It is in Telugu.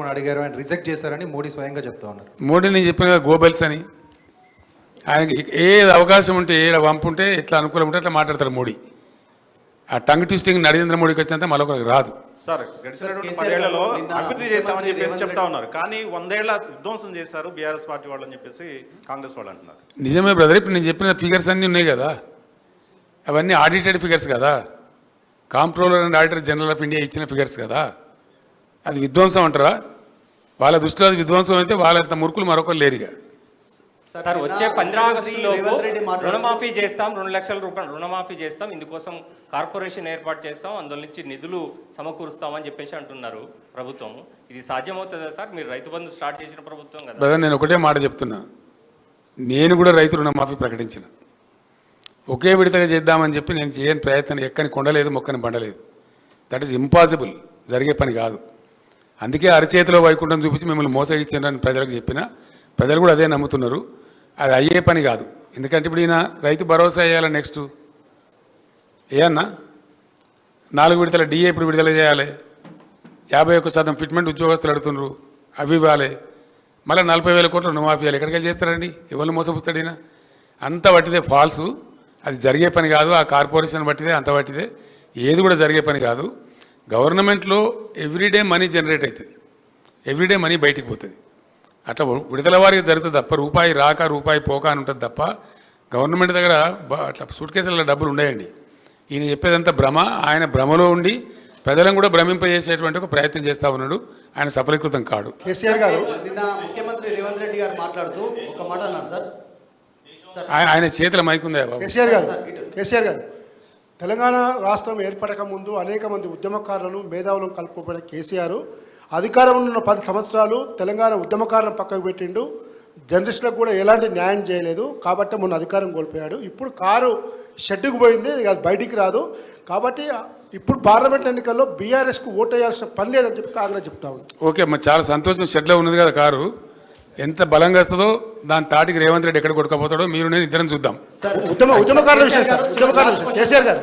అని అడిగారు ఆయన రిజెక్ట్ చేశారని మోడీ స్వయంగా చెప్తా ఉన్నారు. మోడీ నేను చెప్పిన గోబెల్స్ అని. ఆయనకి ఏది అవకాశం ఉంటే ఏడ వంపు ఉంటే ఎట్లా అనుకూలం ఉంటే అట్లా మాట్లాడతాడు మోడీ. ఆ టంగ్ ట్విస్టింగ్ నరేంద్ర మోడీకి వచ్చినంత మరొకరికి రాదు. సార్ గడిచినటువంటి పదేళ్ళలో అభివృద్ధి చేశామని చెప్పేసి చెప్తా ఉన్నారు. కానీ వందేళ్ళ విధ్వంసం చేశారు బీఆర్ఎస్ పార్టీ వాళ్ళు అని చెప్పేసి కాంగ్రెస్ వాళ్ళు అంటున్నారు. నిజమే బ్రదర్ ఇప్పుడు నేను చెప్పిన ఫిగర్స్ అన్నీ ఉన్నాయి కదా. అవన్నీ ఆడిటెడ్ ఫిగర్స్ కదా. Comptroller and auditor general of India ఇచ్చిన ఫిగర్స్ కదా. అది విధ్వంసం అంటారా? వాళ్ళ దృష్టిలో అది విధ్వంసం అయితే వాళ్ళంత మురుకులు మరొకరు లేరుగా. సార్ వచ్చే పంద్రా రుణమాఫీ చేస్తాం రెండు లక్షల రూపాయలు రుణమాఫీ చేస్తాం ఇందుకోసం కార్పొరేషన్ ఏర్పాటు చేస్తాం అందులో నుంచి నిధులు సమకూరుస్తామని చెప్పేసి అంటున్నారు ప్రభుత్వం. ఇది సాధ్యమవుతుందా సార్? మీరు రైతు బంధు స్టార్ట్ చేసిన ప్రభుత్వం కదా. బ్రదర్ నేను ఒకటే మాట చెప్తున్నా. నేను కూడా రైతు రుణమాఫీ ప్రకటించిన. ఒకే విడతగా చేద్దామని చెప్పి నేను చేయని ప్రయత్నం ఎక్కని కొండలేదు మొక్కని బండలేదు. దట్ ఈస్ ఇంపాసిబుల్ జరిగే పని కాదు. అందుకే అరచేతిలో వైకుంఠం చూపించి మిమ్మల్ని మోసగించారని ప్రజలకు చెప్పిన ప్రజలు కూడా అదే నమ్ముతున్నారు. అది అయ్యే పని కాదు. ఎందుకంటే ఇప్పుడు ఈయన రైతు భరోసా వేయాలి నెక్స్ట్ ఏయన్నా? నాలుగు విడతల డిఏ ఇప్పుడు విడుదల చేయాలి. యాభై ఒక్క శాతం ఫిట్మెంట్ ఉద్యోగస్తులు అడుగుతున్నారు. అవి ఇవ్వాలి. మళ్ళీ నలభై వేల కోట్లు రుణమాఫీ ఇవ్వాలి. ఎక్కడికి చేస్తారండి? ఎవరిని మోసపుస్తాడు ఈయన? అంత పట్టిదే ఫాల్స్ అది జరిగే పని కాదు. ఆ కార్పొరేషన్ బట్టిదే అంత పట్టిదే ఏది కూడా జరిగే పని కాదు. గవర్నమెంట్లో ఎవ్రీడే మనీ జనరేట్ అవుతుంది ఎవ్రీడే మనీ బయటికి పోతుంది. అట్లా విడుదల వారికి జరుగుతుంది తప్ప రూపాయి రాక రూపాయి పోక అని ఉంటుంది తప్ప గవర్నమెంట్ దగ్గర అట్లా సూట్ కేసుల డబ్బులు ఉండయండి. ఈయన చెప్పేదంతా భ్రమ ఆయన భ్రమలో ఉండి ప్రజలను కూడా భ్రమింపజేసేటువంటి ఒక ప్రయత్నం చేస్తా ఉన్నాడు. ఆయన సఫలీకృతం కాడు. కేసీఆర్ గారు. నిన్న ముఖ్యమంత్రి రేవంత్ రెడ్డి గారు మాట్లాడుతూ ఒక మాట అన్నారు సార్. ఆయన చేతుల మైకుందా బాబు? కేసీఆర్ గారు. కేసీఆర్ గారు. తెలంగాణ రాష్ట్రం ఏర్పడక ముందు అనేక మంది ఉద్యమకారులను మేధావులను కలుపుకుపోయిన కేసీఆర్ అధికారంలో ఉన్న పది సంవత్సరాలు తెలంగాణ ఉద్యమకారులను పక్కకు పెట్టిండు. జర్నలిస్టులకు కూడా ఎలాంటి న్యాయం చేయలేదు. కాబట్టి మొన్న అధికారం కోల్పోయాడు. ఇప్పుడు కారు షెడ్డుకు పోయింది. అది బయటికి రాదు. కాబట్టి ఇప్పుడు పార్లమెంట్ ఎన్నికల్లో బీఆర్ఎస్కు ఓటు వేయాల్సిన పని లేదని చెప్పి కాంగ్రెస్ చెప్తా ఉంది. ఓకే మరి చాలా సంతోషం. షెడ్లో ఉన్నది కదా కారు. ఎంత బలంగా వస్తుందో దాని తాటికి రేవంత్ రెడ్డి ఎక్కడ కొట్టుకపోతాడో మీరు నేను ఇద్దరం చూద్దాం. ఉద్యమకారుల విషయం ఉద్యమకారుల విషయం కేసీఆర్ గారు.